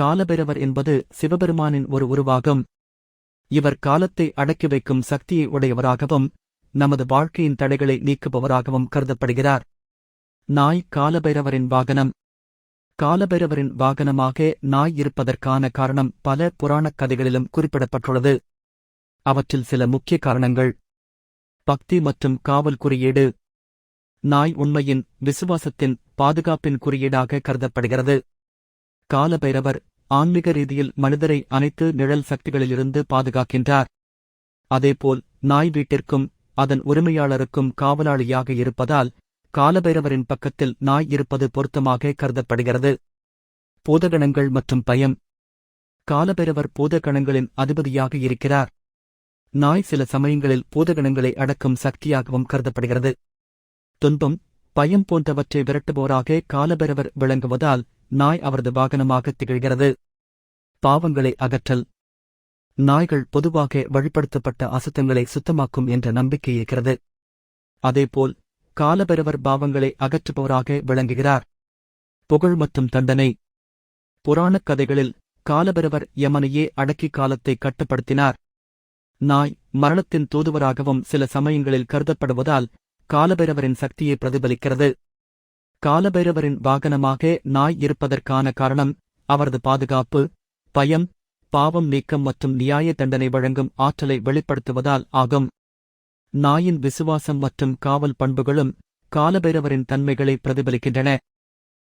காலபைரவர் என்பது சிவபெருமானின் ஒரு உருவாகும். இவர் காலத்தை அடக்கி வைக்கும் சக்தியை உடையவராகவும் நமது வாழ்க்கையின் தடைகளை நீக்குபவராகவும் கருதப்படுகிறார். நாய் காலபைரவரின் வாகனம். காலபைரவரின் வாகனமாக நாய் இருப்பதற்கான காரணம் பல புராணக் கதைகளிலும் குறிப்பிடப்பட்டுள்ளது. அவற்றில் சில முக்கிய காரணங்கள். பக்தி மற்றும் காவல் குறியீடு. நாய் உண்மையின் விசுவாசத்தின் பாதுகாப்பின் குறியீடாக கருதப்படுகிறது. காலபைரவர் ஆன்மீக ரீதியில் மனிதரை அனைத்து நிழல் சக்திகளிலிருந்து பாதுகாக்கின்றார். அதேபோல் நாய் வீட்டிற்கும் அதன் உரிமையாளருக்கும் காவலாளியாக இருப்பதால் காலபைரவரின் பக்கத்தில் நாய் இருப்பது பொருத்தமாக கருதப்படுகிறது. பூதகணங்கள் மற்றும் பயம். காலபைரவர் பூதகணங்களின் அதிபதியாக இருக்கிறார். நாய் சில சமயங்களில் பூதகணங்களை அடக்கும் சக்தியாகவும் கருதப்படுகிறது. துன்பம் பயம் போன்றவற்றை விரட்டுபவராக காலபைரவர் விளங்குவதால் நாய் அவரது வாகனமாக திகழ்கிறது. பாவங்களை அகற்றல். நாய்கள் பொதுவாக வழிபடுத்தப்பட்ட அசுத்தங்களை சுத்தமாக்கும் என்ற நம்பிக்கை இருக்கிறது. அதேபோல் காலபைரவர் பாவங்களை அகற்றுபவராக விளங்குகிறார். புகழ் மற்றும் தண்டனை. புராணக் கதைகளில் காலபைரவர் யமனையே அடக்கி காலத்தை கட்டுப்படுத்தினார். நாய் மரணத்தின் தூதுவராகவும் சில சமயங்களில் கருதப்படுவதால் காலபைரவரின் சக்தியை பிரதிபலிக்கிறது. காலபைரவரின் வாகனமாக நாய் இருப்பதற்கான காரணம் அவரது பாதுகாப்பு பயம் பாவம் நீக்கம் மற்றும் நியாய தண்டனை வழங்கும் ஆற்றலை வெளிப்படுத்துவதால் ஆகும். நாயின் விசுவாசம் மற்றும் காவல் பண்புகளும் காலபைரவரின் தன்மைகளை பிரதிபலிக்கின்றன.